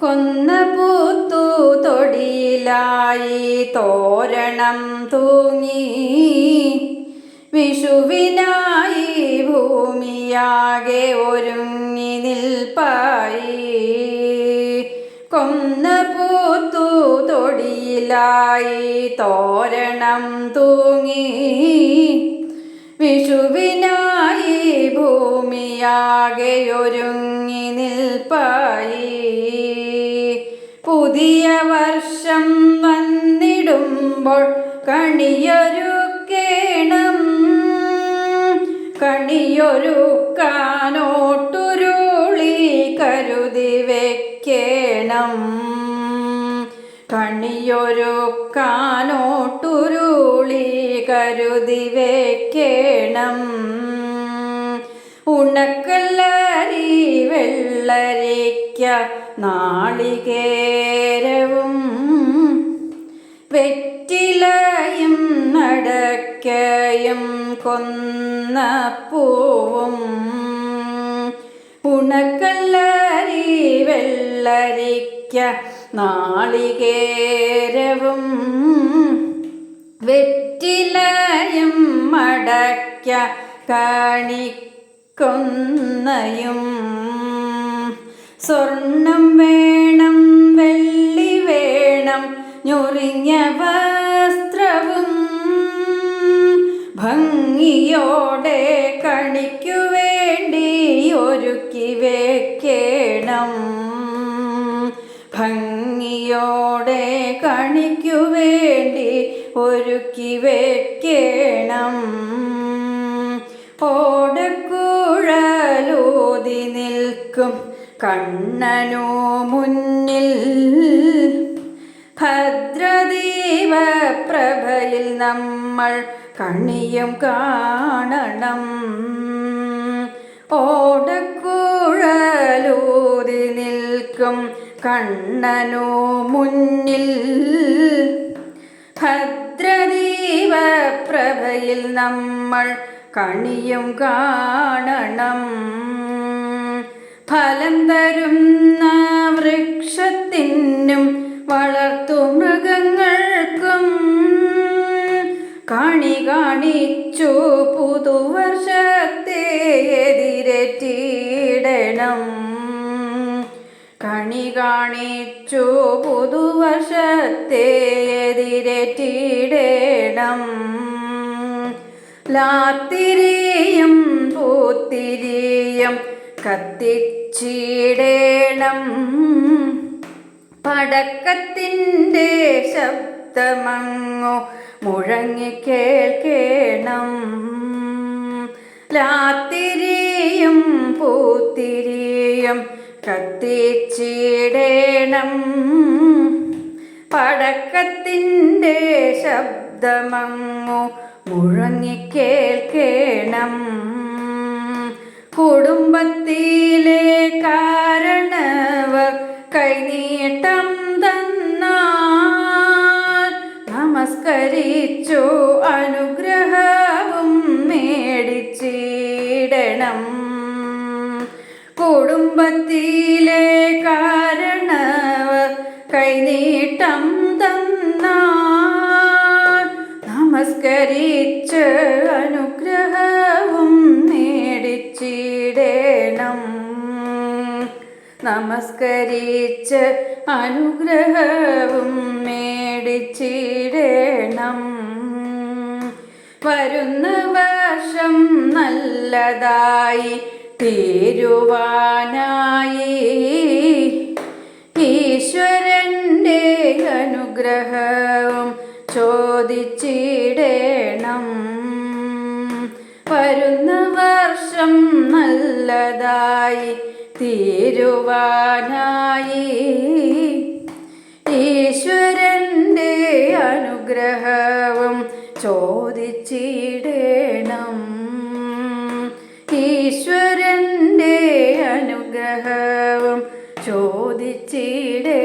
കൊന്ന പൂത്തു തൊടിയിലായി തോരണം തൂങ്ങി. വിഷുവിനായി ഭൂമിയാകെ ഒരുങ്ങി നിൽപ്പായി. കൊന്ന പൂത്തു തൊടിയിലായി തോരണം തൂങ്ങി. വിഷുവിനായി ഭൂമിയാകെ ഒരുങ്ങി നിൽപ്പായി. പുതിയ വർഷം വന്നിടുമ്പോൾ കണിയൊരുക്കേണം. കണിയൊരുക്കാനോട്ടുരുളി കരുതി വെക്കേണം. കണിയൊരുക്കാനോട്ടുരുളി കരുതി വെക്കേണം. ഉണക്കല്ലരി വെള്ളരിക്ക നാളികേരവും വെറ്റിലയും നടക്കയും കൊന്ന പൂവും ഉണക്കല്ലരി വെള്ളരിക്ക നാളികേരവും വെറ്റിലയും മടക്ക കാണിക്കൊന്നയും സ്വർണം വേണം വെള്ളി വേണം ഞൊറിഞ്ഞ വസ്ത്രവും. ഭംഗിയോടെ കണിക്കു വേണ്ടി ഒരുക്കി വെക്കേണം. ഭംഗിയോടെ കണിക്കു വേണ്ടി ഒരുക്കി വെക്കേണം. ഓടക്കുഴലൂതി നിൽക്കും കണ്ണനോ മുന്നിൽ. ഭദ്രദേവ പ്രഭയിൽ നമ്മൾ കണിയും കാണണം. ഓടക്കുഴലൂതി നിൽക്കും കണ്ണനോ മുന്നിൽ. ഭദ്രദേവ പ്രഭയിൽ നമ്മൾ കണിയും കാണണം. ഫലം തരുന്ന വൃക്ഷത്തിനും വളർത്തു മൃഗങ്ങൾക്കും കണി കാണിച്ചു പുതുവർഷത്തെ എതിരേറ്റിടണം. കണി കാണിച്ചു പുതുവർഷത്തെ എതിരേറ്റിടണം. ലാത്തിരിയും പൂത്തിരിയും കത്തിച്ചിടേണം. പടക്കത്തിന്റെ ശബ്ദമങ്ങു മുഴങ്ങി കേൾക്കേണം. ലാത്തിരിയും പൂത്തിരിയും കത്തിച്ചിടേണം. പടക്കത്തിന്റെ ശബ്ദമങ്ങു മുഴങ്ങി കേൾക്കേണം. കുടുംബത്തിലെ കാരണവർ കൈനീട്ടം തന്നാൽ നമസ്കരിച്ചു അനുഗ്രഹവും മേടിച്ചിടണം. കുടുംബത്തിലെ കാരണവർ കൈനീട്ടം നമസ്കരിച്ച് അനുഗ്രഹവും നേടിച്ചിടേണം. നമസ്കരിച്ച് അനുഗ്രഹവും മേടിച്ചിടേണം വരുന്ന വർഷം നല്ലതായി തീരുവാനായി ഈശ്വരന്റെ അനുഗ്രഹവും ചോദിച്ചിടേണം വരുന്ന വർഷം നല്ലതായി തീരുവാനായി. ഈശ്വരന്റെ അനുഗ്രഹവും ചോദിച്ചിടേണം. ഈശ്വരന്റെ അനുഗ്രഹവും ചോദിച്ചിടേ